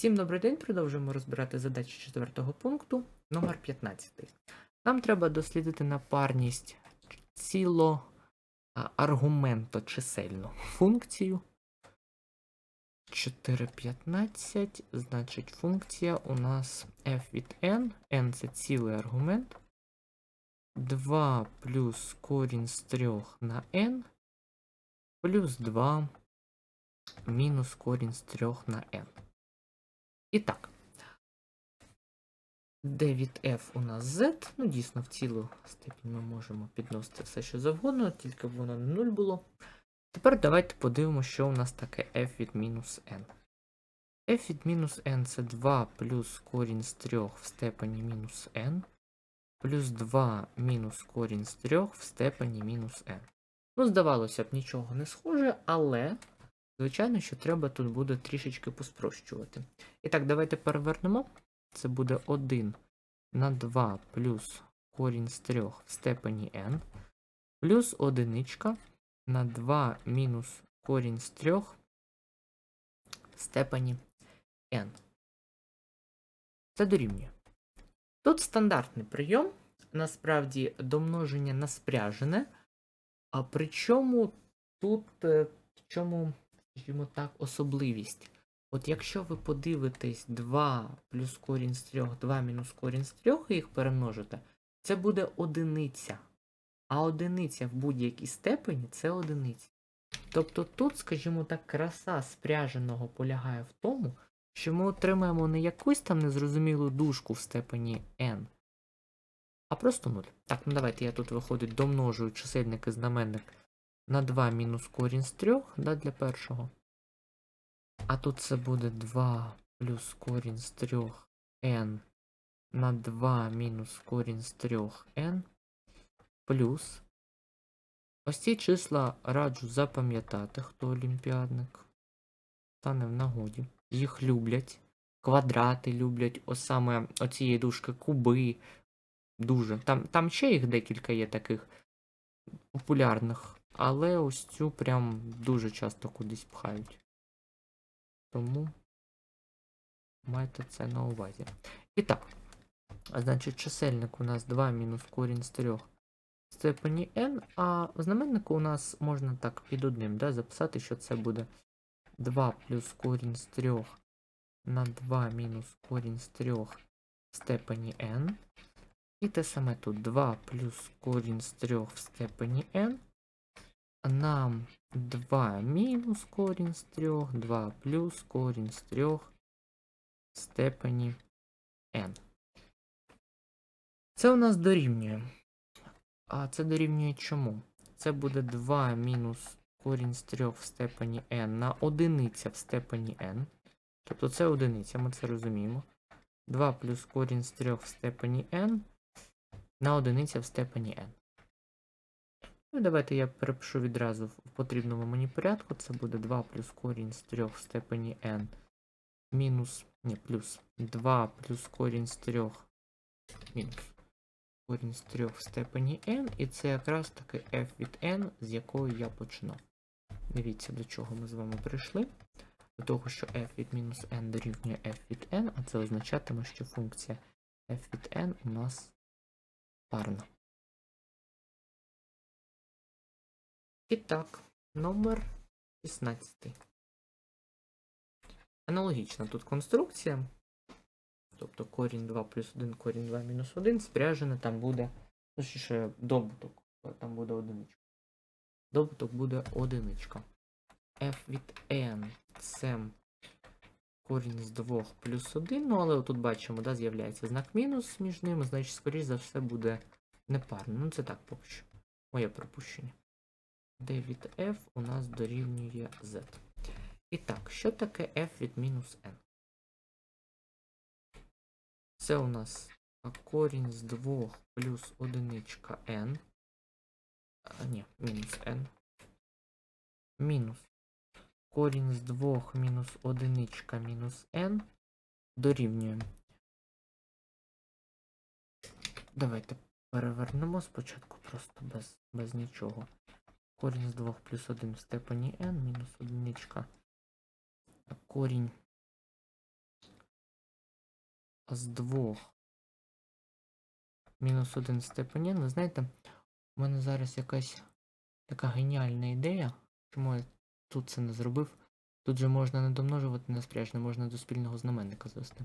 Всім добрий день. Продовжуємо розбирати задачі четвертого пункту, номер 15. Нам треба дослідити напарність ціло а, аргументочисельну функцію. 4,15, значить, функція у нас f від n, n це цілий аргумент. 2 плюс корінь з 3 на n, плюс 2 мінус корінь з 3 на n. І так. d від f у нас z. Ну, дійсно, в цілу степінь ми можемо підносити все, що завгодно, тільки б воно не 0 було. Тепер давайте подивимося, що у нас таке f від мінус n. f від мінус n це 2 плюс корінь з 3 в степені мінус n, плюс 2 мінус корінь з 3 в степені мінус n. Ну, здавалося б, нічого не схоже, але, звичайно, що треба тут буде трішечки поспрощувати. І так, давайте перевернемо. Це буде 1 на 2 плюс корінь з 3 в степені n, плюс одиничка на 2 мінус корінь з 3 в степені n. Це дорівнює. Тут стандартний прийом, насправді домноження на спряжене, а причому тут е, чому, скажімо так, особливість. От якщо ви подивитесь 2 плюс корінь з 3, 2 мінус корінь з 3 і їх перемножите, це буде одиниця. А одиниця в будь-якій степені це одиниця. Тобто тут, скажімо так, краса спряженого полягає в тому, що ми отримаємо не якусь там незрозумілу дужку в степені n, а просто 0. Так, ну давайте я тут виходить домножую чисельник і знаменник на 2 мінус корінь з 3 да, для першого. А тут це буде 2 плюс корінь з 3 n на 2 мінус корінь з 3 n плюс. Ось ці числа раджу запам'ятати, хто олімпіадник. Стане в нагоді. Їх люблять. Квадрати люблять, ось саме оцієї дужки куби. Дуже. Там, там ще їх декілька є таких популярних. Але ось цю прям дуже часто кудись пхають. Тому майте це на увазі. І так, значить, чисельник у нас 2 мінус корінь з 3 в степені n, а знаменнику у нас можна так під одним да, записати, що це буде 2 плюс корінь з 3 на 2 мінус корінь з 3 в степені n. І те саме тут 2 плюс корінь з 3 в степені n. Нам 2 мінус корінь з 3, 2 плюс корінь з 3 в степені n. Це у нас дорівнює. А це дорівнює чому? Це буде 2 мінус корінь з 3 в степені n на одиниця в степені n. Тобто це одиниця, ми це розуміємо. 2 плюс корінь з 3 в степені n на одиниця в степені n. Ну, давайте я перепишу відразу в потрібному мені порядку. Це буде 2 плюс корінь з 3 в степені n. Мінус, ні, плюс 2 плюс корінь з 3 мінус корінь з 3 в степені n. І це якраз таки f від n, з якої я почну. Дивіться, до чого ми з вами прийшли. До того, що f від мінус n дорівнює f від n, а це означатиме, що функція f від n у нас парна. І так, номер 16. Аналогічна тут конструкція. Тобто корінь 2 плюс 1, корінь 2 мінус 1 спряжене, там буде, ну добуток, там буде одиничка. Добуток буде одиничка. f від n це корінь з 2 плюс 1, ну але тут бачимо, да, з'являється знак мінус між ними, значить, скоріш за все, буде непарно. Ну це так поки що. Моє припущення d від f у нас дорівнює z. І так, що таке f від мінус n? Це у нас корінь з 2 плюс одиничка n. Ні, мінус n. Мінус. Корінь з 2 мінус одиничка мінус n дорівнює. Давайте перевернемо спочатку просто без, без нічого. Корінь з 2 плюс 1 в степені n мінус одиничка. Корінь з 2 мінус 1 в степені n. Ви знаєте, у мене зараз якась така геніальна ідея. Чому я тут це не зробив? Тут же можна не домножувати на спряжне, можна до спільного знаменника звести.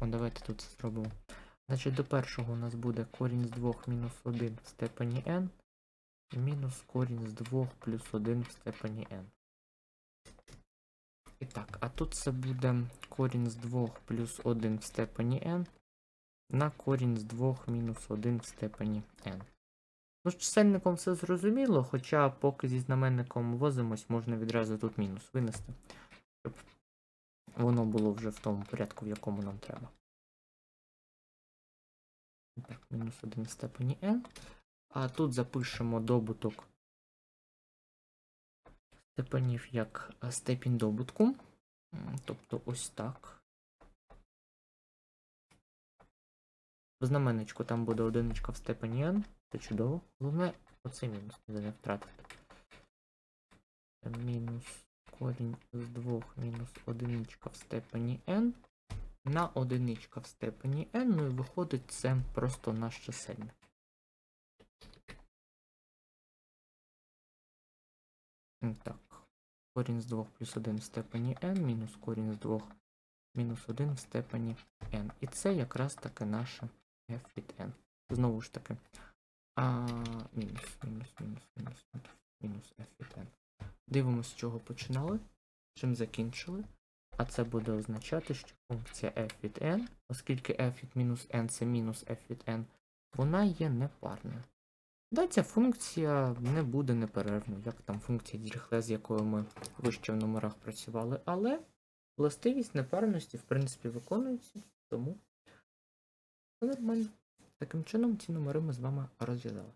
О, давайте тут це зробимо. Значить, до першого у нас буде корінь з 2 мінус 1 в степені n, мінус корінь з 2 плюс 1 в степені n. І так, а тут це буде корінь з 2 плюс 1 в степені n на корінь з 2 мінус 1 в степені n. Ну, з чисельником все зрозуміло, хоча поки зі знаменником возимось, можна відразу тут мінус винести, щоб воно було вже в тому порядку, в якому нам треба. Так, мінус 1 в степені n. А тут запишемо добуток степенів як е, степінь добутку. Тобто ось так. В там буде одиничка в степені n. Це чудово. Головне, оцей мінус ніде не втратити. Мінус корінь з 2 мінус одиничка в степені n на одиничка в степені n, ну і виходить це просто наш чисельник. Так. Корінь з 2 плюс 1 в степені n, мінус корінь з 2 мінус 1 в степені n. І це якраз таки наше f від n. Знову ж таки. А, мінус, мінус, мінус, мінус, мінус, f від n. Дивимося, з чого починали, чим закінчили. А це буде означати, що функція f від n, оскільки f від мінус n це мінус f від n, вона є непарною. Да, ця функція не буде неперервною, як там функція Діріхле, з якою ми вище в номерах працювали, але властивість непарності, в принципі, виконується, тому нормально. Таким чином ці номери ми з вами розв'язали.